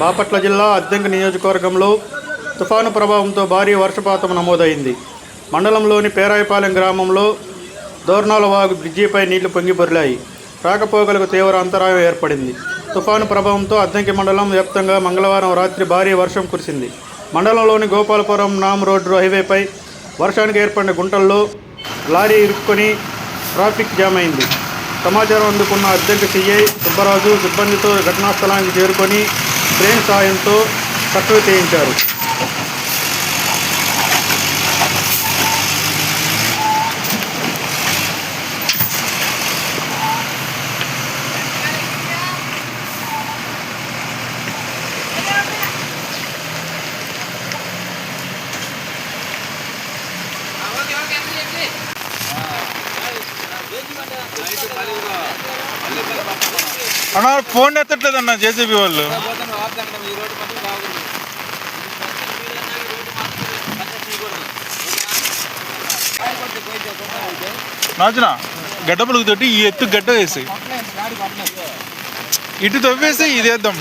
బాపట్ల జిల్లా అద్దెంక నియోజకవర్గంలో తుఫాను ప్రభావంతో భారీ వర్షపాతం నమోదైంది. మండలంలోని పేరాయపాలెం గ్రామంలో దోర్నాల వాగు బ్రిడ్జిపై నీళ్ళు పొంగిపొరిలాయి రాకపోకలకు తీవ్ర అంతరాయం ఏర్పడింది. తుఫాను ప్రభావంతో అద్దంకి మండలం వ్యాప్తంగా మంగళవారం రాత్రి భారీ వర్షం కురిసింది. మండలంలోని గోపాలపురం నామ్ రోడ్డు హైవేపై వర్షానికి ఏర్పడిన గుంటల్లో లారీ ఇరుక్కొని ట్రాఫిక్ జామ్ అయింది. సమాచారం అందుకున్న అద్దెంకి సిఐ సుబ్బరాజు సిబ్బందితో ఘటనా స్థలానికి చేరుకొని ట్రైన్ సాయంతో కట్టలు చేయించారు అన్న ఫోన్ ఎత్తట్లేదు అన్న జేసీబీ వాళ్ళు. నాచన గడ్డపలుగు తోటి ఈ ఎత్తు గడ్డ వేసి ఇటు తవ్వేసి ఇది వేద్దాం.